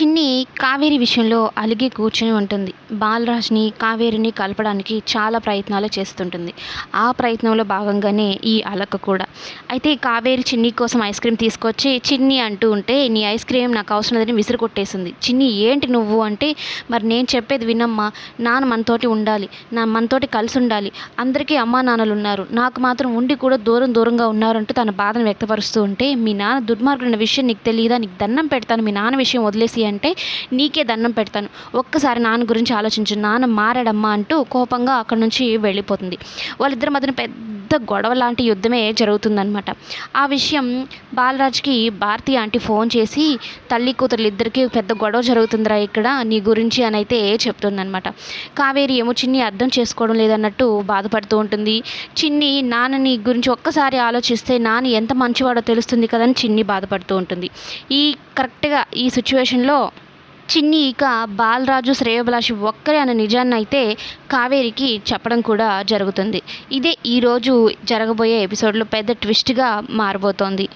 చిన్ని కావేరి విషయంలో అలిగి కూర్చొని ఉంటుంది. బాలరాజ్ని కావేరిని కలపడానికి చాలా ప్రయత్నాలు చేస్తుంటుంది. ఆ ప్రయత్నంలో భాగంగానే ఈ అలక కూడా. అయితే కావేరి చిన్ని కోసం ఐస్ క్రీమ్ తీసుకొచ్చి చిన్ని అంటూ ఉంటే నీ ఐస్ క్రీమ్ నాకు అవసరం లేదని విసిరి కొట్టేసింది చిన్ని ఏంటి నువ్వు? అంటే మరి నేను చెప్పేది వినమ్మా. నాన్న మనతోటి ఉండాలి. నా మనతోటి కలిసి ఉండాలి. అందరికీ అమ్మా నాన్నలు ఉన్నారు. నాకు మాత్రం ఉండి కూడా దూరం దూరంగా ఉన్నారంటూ తన బాధను వ్యక్తపరుస్తూ ఉంటే మీ నాన్న దుర్మార్గుడైన విషయం నీకు తెలియదా నీకు దండం పెడతాను. మీ నాన్న విషయం వదిలేసి అంటే నీకే దండం పెడతాను. ఒక్కసారి నాన్న గురించి ఆలోచించు. నాన్న మారాడమ్మా అంటూ కోపంగా అక్కడి నుంచి వెళ్ళిపోతుంది. వాళ్ళిద్దరి మధ్యన పెద్ద గొడవ లాంటి యుద్ధమే జరుగుతుందనమాట ఆ విషయం బాలరాజ్కి భారతి ఆంటీ ఫోన్ చేసి తల్లి కూతురు ఇద్దరికి పెద్ద గొడవ జరుగుతుందిరా ఇక్కడ నీ గురించి అని అయితే చెప్తుందనమాట కావేరి ఏమో చిన్ని అర్థం చేసుకోవడం లేదన్నట్టు బాధపడుతూ ఉంటుంది. చిన్ని నాన్నని గురించి ఒక్కసారి ఆలోచిస్తే నాన్న ఎంత మంచివాడో తెలుస్తుంది కదని చిన్ని బాధపడుతూ ఉంటుంది. ఈ కరెక్ట్గా ఈ సిచ్యువేషన్లో చిన్ని ఇక బాలరాజు శ్రేయోభిలాషి ఒక్కరే అనే నిజాన్ని అయితే కావేరికి చెప్పడం కూడా జరుగుతుంది. ఇదే ఈరోజు జరగబోయే ఎపిసోడ్లో పెద్ద ట్విస్ట్గా మారబోతోంది.